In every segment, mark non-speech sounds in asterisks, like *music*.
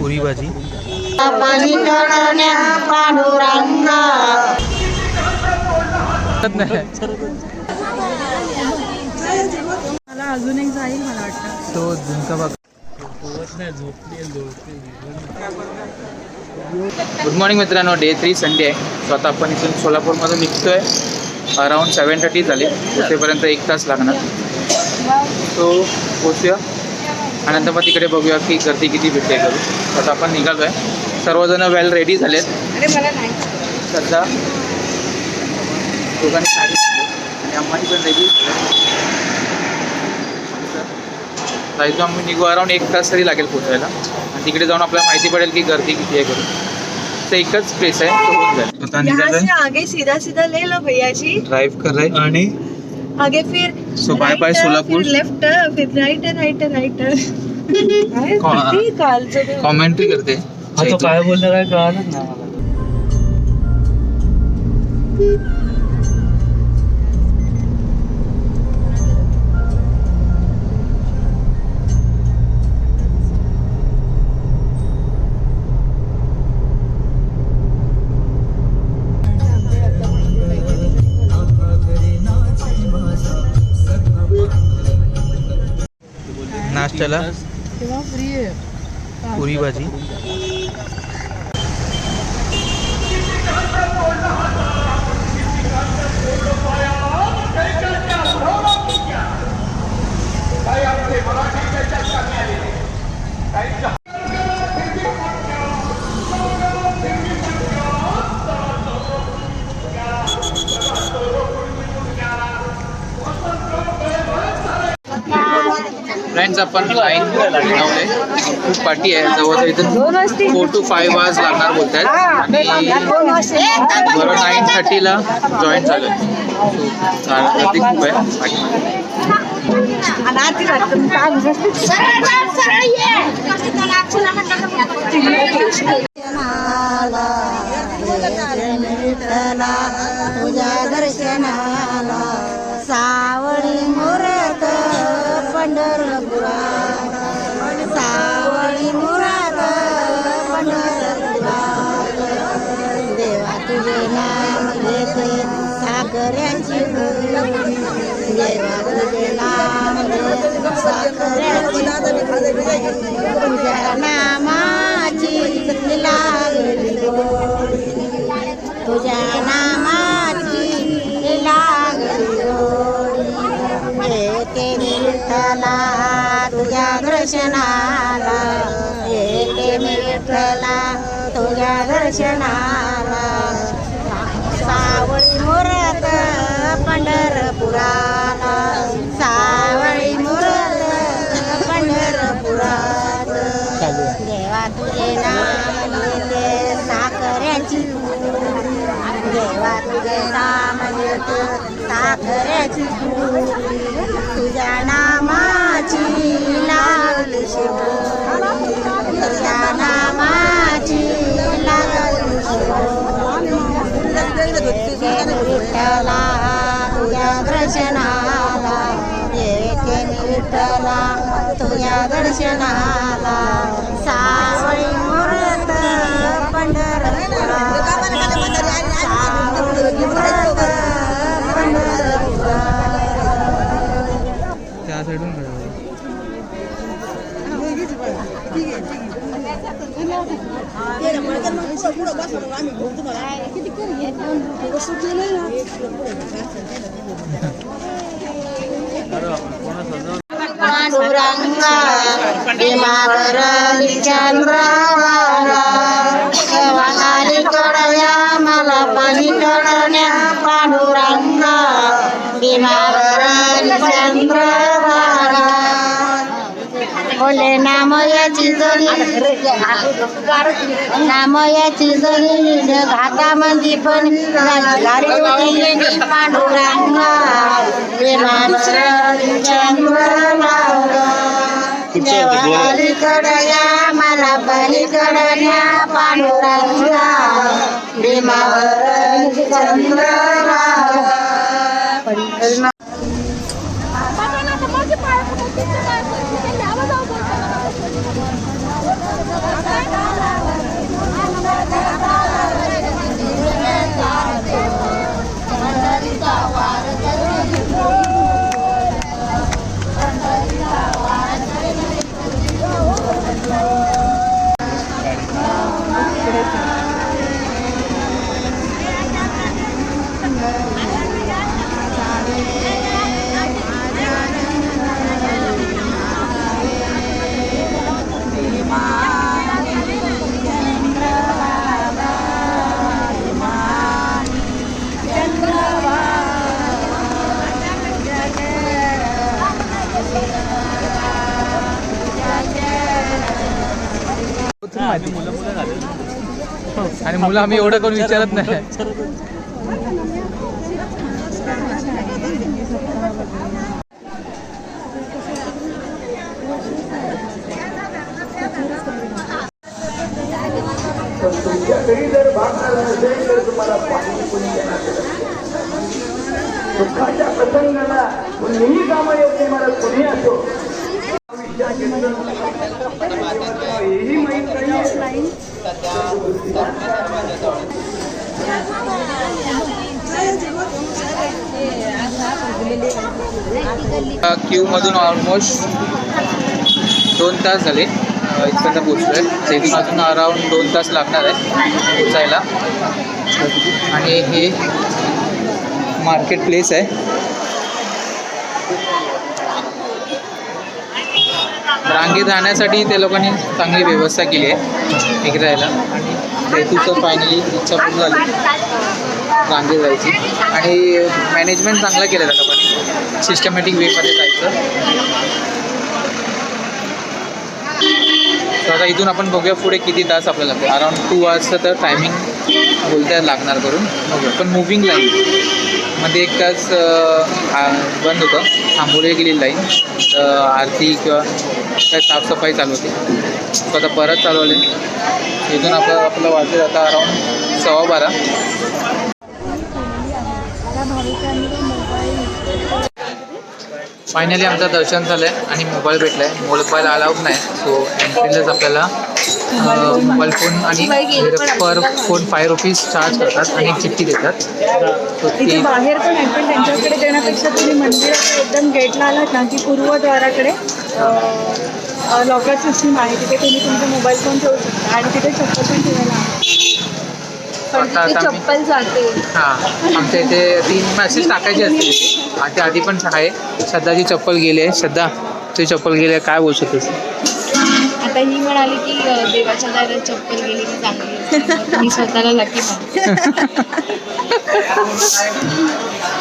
पुरी भाजी अजून एक जाईल मला वाटतं. तो झुणका गुड मॉर्निंग मित्रांनो डे थ्री संडे आहे. सो आता आपण इथून सोलापूरमधून निघतोय. अराऊंड सेवन थर्टी झाले. पोचेपर्यंत एक तास लागणार. सो पोचूया. आणि नंतर मग तिकडे बघूया की गर्दी किती भेटते करू. आता आपण निघालो आहे सर्वजण वेल रेडी झालेत. अरे मला नाही. सध्या दोघांनी साडी आणि अम्मानी पण रेडी जायचो आम्ही निघू अराऊंड एक तास तरी लागेल पोचायला आणि तिकडे जाऊन आपल्याला माहिती पडेल की गर्दी किती आहे करून. तर एकच प्लेस आहे तो होऊन जाईल. आता यहाँ से आगे सीधा सीधा ले लो भैया जी. ड्राईव्ह कर रहे आणि? आगे फिर So, bye bye Solapur. Left फिर राइट राइट राइट *laughs* कालचं कॉमेंट्री करते. हा तो काय बोलला काय कळालंच नाही मला नाश्त्याला? पुरी भाजी फ्रेंड्स आपण लाईन लावले खूप पार्टी आहे. जवळ इथून फोर टू फाईव्ह आवर्स लागणार बोलत आहेत आणि बरोबर नाईन थर्टीला जॉईन झालं. गर्दी खूप आहे. नामाची लागली तुझ्या नामाची लागली गोडी. येते विठ्ठला तुझ्या दर्शनाला येते विठ्ठला तुझ्या दर्शनाला साखऱ्याची तुझ्या नामाची लागली शिवोरी. तुझ्या नामाची लागली विठ्ठला तुझ्या दर्शनाला येते विठ्ठला तुझ्या दर्शनाला चंद्रवाला बोले नामयाची जणी नामयाची जणी घाटामध्ये पण पांडुरंगा देवालीकडया मला पलीकडल्या पांडुरंगा भीमावर चंद्रवाला मुलं आम्ही एवढं करून विचारत नाही. दुःखाच्या प्रसंगाला कुणीही कामा येत नाही मला कुणी असो हेही माहीत नाही क्यू मधून ऑलमोस्ट दोन तास झाले. इथपर्यंत पोचलो आहे इथून अजून अराऊंड दोन तास लागणार आहे पोचायला आणि हे मार्केट प्लेस आहे. रांगेत राहण्यासाठी त्या लोकांनी चांगली व्यवस्था केली आहे. इकडे राहायला आणि सेतूचं फायनली इच्छा पूर्ण झाली. रांगेत जायची. आणि मॅनेजमेंट चांगलं केलं त्या लोकांनी. सिस्टमॅटिक वेमध्ये जायचं. तर आता इथून आपण बघूया पुढे किती तास आपल्याला लागते अराउंड टू आवर्सचं तर टायमिंग बोलता लागणार करून. बघूया. पण मुव्हिंग लाईन मध्ये एक तास बंद होतं. थांबवली गेली लाईन आरती किंवा काय साफसफाई चालू होती. तर आता परत चालवले इथून आपलं आपलं वाजत आता अराउंड सव्वा बारा. फायनली आमचं दर्शन झालं आहे आणि मोबाईल भेटला आहे मोबाईल अलाउड नाही. सो एंट्रीलाच आपल्याला मोबाईल फोन आणि per phone five rupees charge करतात आणि एक चिठ्ठी देतात. सो बाहेर पण आहे पण त्यांच्याकडे देण्यापेक्षा तुम्ही मंदिराच्या एकदम गेटला आलात ना की पूर्वद्वाराकडे लॉकर सिस्टीम आहे तिथे तुम्ही तुमचा मोबाईल फोन ठेवू शकता आणि तिथे चप्पल पण ठेवायला आता आता आम्ही चप्पल जाते. हां आमच्या इथे तीन मॅसेज टाकायचे असते. तिथे आणि ते आधी पण आहे. श्रद्धाची चप्पल गेली आहे. श्रद्धा तुझी चप्पल गेली आहे काय बोलू शकतेस आता ही म्हणाली की अ, देवाच्या दारात चप्पल गेली की चांगली असते. मी स्वतःला लकी मानते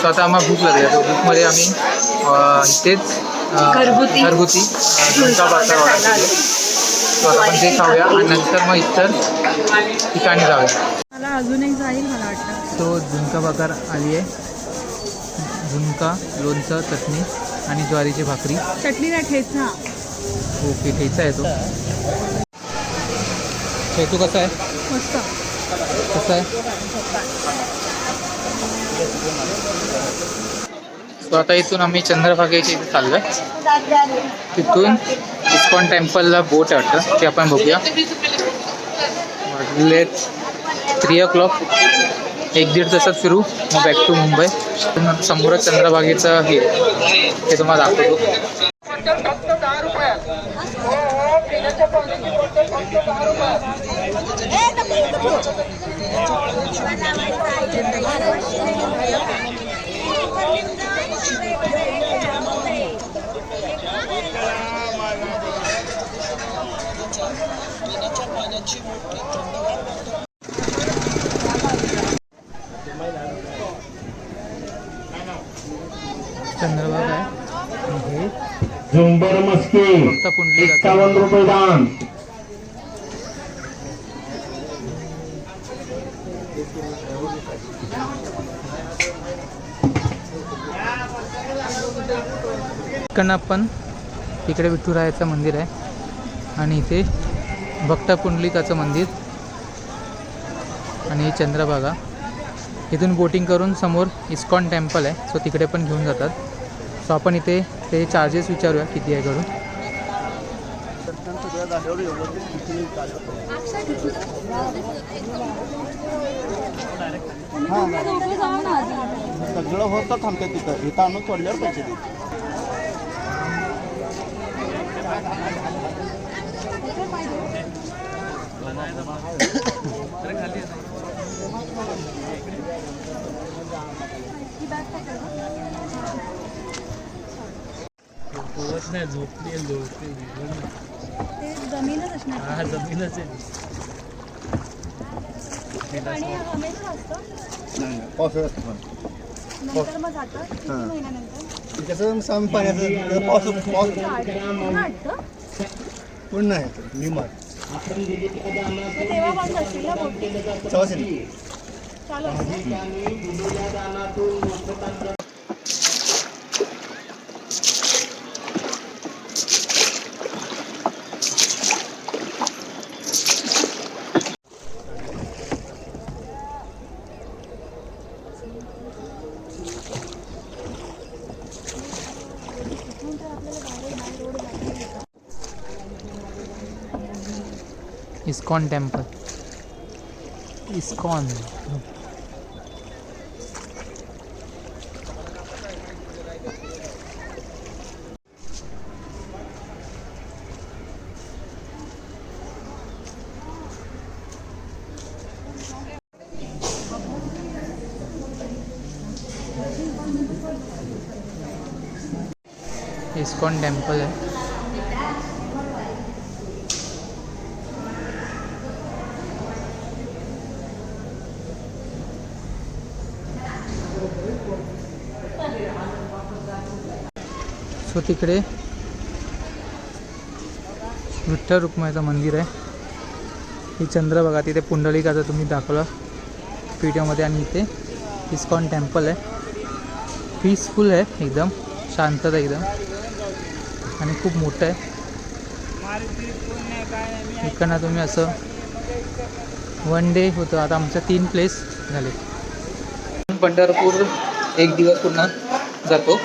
सो आता आम्हाला भूक लागली आहे. भूकमध्ये आम्ही अं, अं, घरगुती. घरगुती. झुणका भाकर ऑर्डर केली सो आता आपण ते खाऊया. आणि नंतर मग इतर ठिकाणी जाऊया. मला अजून एक जाईल मला वाटतं. तो झुणका भाकर आली आहे झुणका लोणचं चटणी आणि ज्वारीची भाकरी. चटणी नाही ठेचा ओके ठेचा आहे तो. ठेचू कसा आहे? मस्त. कसं आहे? सो आता इथून आम्ही चंद्रभागेच्या इथे चाललो आहे तिथून इस्कॉन टेम्पलला बोट आहे वाटतं ते आपण बघूया. थ्री ओ क्लॉक एक दीड तासात फिरू. मग बॅक टू मुंबई. समोरच चंद्रभागेचं हे. ते तुम्हाला दाखवतो. पाण्याची मोठी आणि हे झुंबर पुंडली एकावन्न रुपये दान. आपण इकडे विठुरायाचं मंदिर आहे. आणि इथे भक्त पुंडलिकाचं मंदिर. आणि चंद्रभागा. इथून बोटिंग करून समोर इस्कॉन टेम्पल आहे. सो तिकडे पण घेऊन जातात. सो आपण इथे ते चार्जेस विचारूया किती आहे करून सगळं होतं थांबतं तिथं. इथं आणून सोडल्यावर पैसे देते *coughs* पोहत नाही झोपली आहे, झोपली आहे. ते जमीनच असणार. हा जमीनच आहे. आणि हमेशा असतं. नाही नाही, पावसाळ्यात पण. नंतर मग जातं किती हां. महिन्यानंतर? ते कसं साम पाण्याचं पाऊस पाऊस पण नाही मी मार. ते तेव्हा बंद असतील ना बोटी चौशी चालू ISKCON temple ISKCON ISKCON temple है सो तिकडे. विठ्ठल रुक्माईचं मंदिर आहे. ही चंद्र बघा तिथे पुंडलिकाचं तुम्ही दाखवलं. व्हिडिओमध्ये आणि इथे. इस्कॉन टेम्पल आहे. पीसफुल आहे एकदम. शांतता एकदम. आणि खूप मोठं आहे. इकडनं तुम्ही असं वन डे होतं. आता आमच्या तीन प्लेस झाले. पंढरपूर एक दिवस पूर्ण जातो.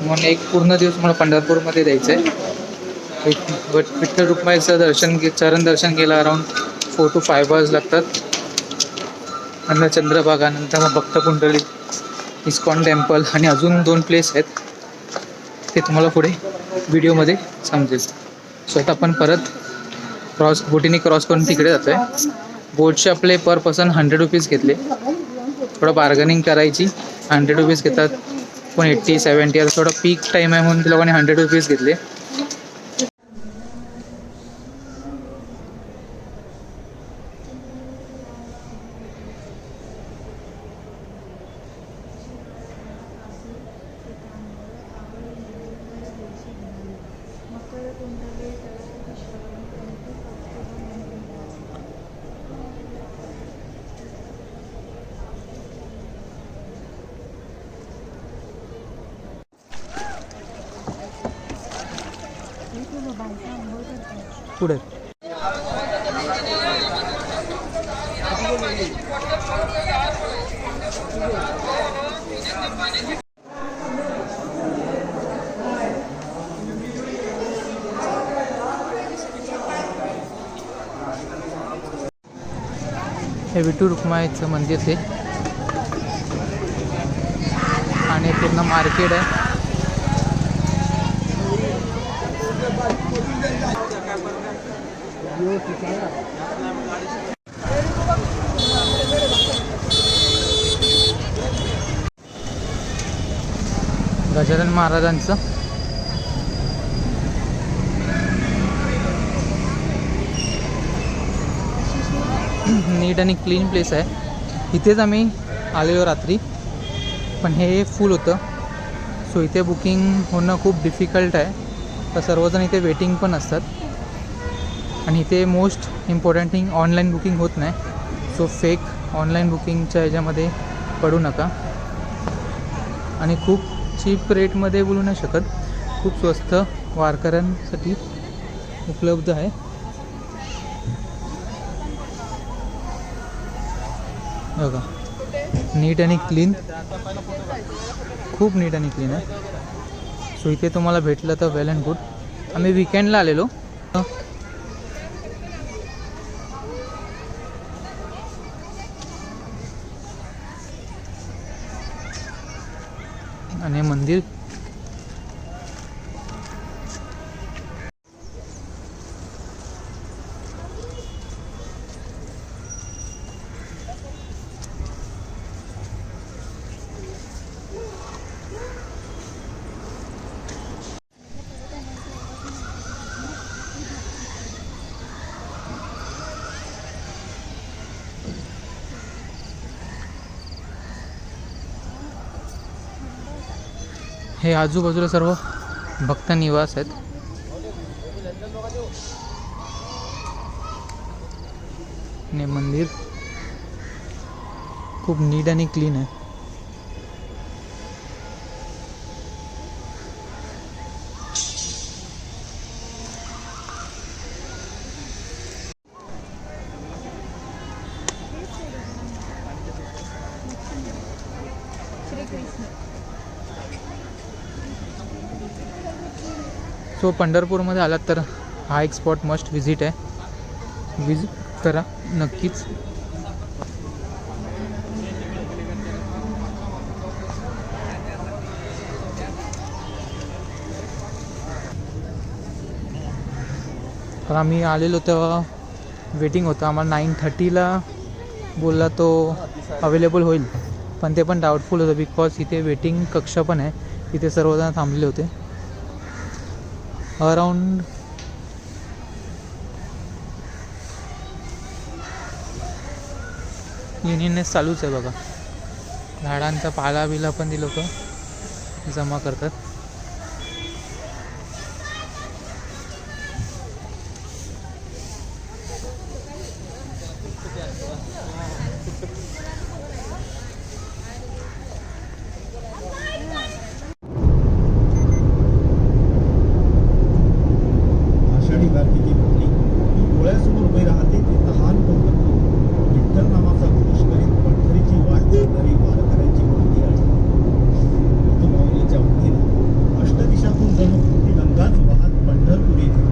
म्हणून एक पूर्ण दिवस मला पंढरपूरमध्ये द्यायचं आहे. एक विठ्ठल रुक्माईचं दर्शन घे चरण दर्शन घ्यायला around four to five hours लागतात. नंतर चंद्रभागा नंतर मग भक्त कुंडली इस्कॉन टेम्पल आणि अजून दोन प्लेस आहेत. ते तुम्हाला पुढे व्हिडिओमध्ये समजेल. सो आता आपण परत क्रॉस बोटीने क्रॉस करून तिकडे जातो आहे बोटचे आपले पर पर्सन हंड्रेड रुपीज घेतले. थोडं बार्गनिंग करायची. हंड्रेड रुपीज घेतात. पण एट्टी सेवन्टी आता थोडं पीक टाईम आहे म्हणून ते लोकांनी हंड्रेड रुपीज घेतले. पुढे. हे विठू रुक्माईचं मंदिर ते. आणि पूर्ण मार्केट आहे. गजानन महाराजांचं. नीट आणि क्लीन प्लेस आहे. इथेच आम्ही आलेलो रात्री. पण हे फुल होतं. सो इथे बुकिंग होणं खूप डिफिकल्ट आहे. तर सर्वजण इथे वेटिंग पण असतात. आणि इथे most important thing online booking होत नाही. सो फेक ऑनलाईन बुकिंगच्या ह्याच्यामध्ये पडू नका. आणि खूप चीप रेटमध्ये बोलू नाही शकत. खूप स्वस्त वारकऱ्यांसाठी उपलब्ध आहे. बघा नीट आणि क्लीन खूप नीट आणि क्लीन आहे. सो इथे तुम्हाला भेटलं तर वेल अँड गुड आम्ही विकेंडला आलेलो. हे आजूबाजूला सर्व भक्त निवास आहेत. मंदिर खूप नीट आणि क्लीन आहे. सो पंढरपूरमध्ये आलात तर हा एक स्पॉट मस्ट व्हिजिट आहे. विजिट करा नक्कीच. तर आम्ही आलेलो तेव्हा वेटिंग होतं. आम्हाला नाईन थर्टीला बोलला तो अवेलेबल होईल. पण ते पण डाऊटफुल होतं बिकॉज इथे वेटिंग कक्ष पण आहे. इथे सर्वजण थांबले होते. अराउंड युनियननेस चालूच आहे बघा. झाडांचा पाला बिला पण ती लोक जमा करतात.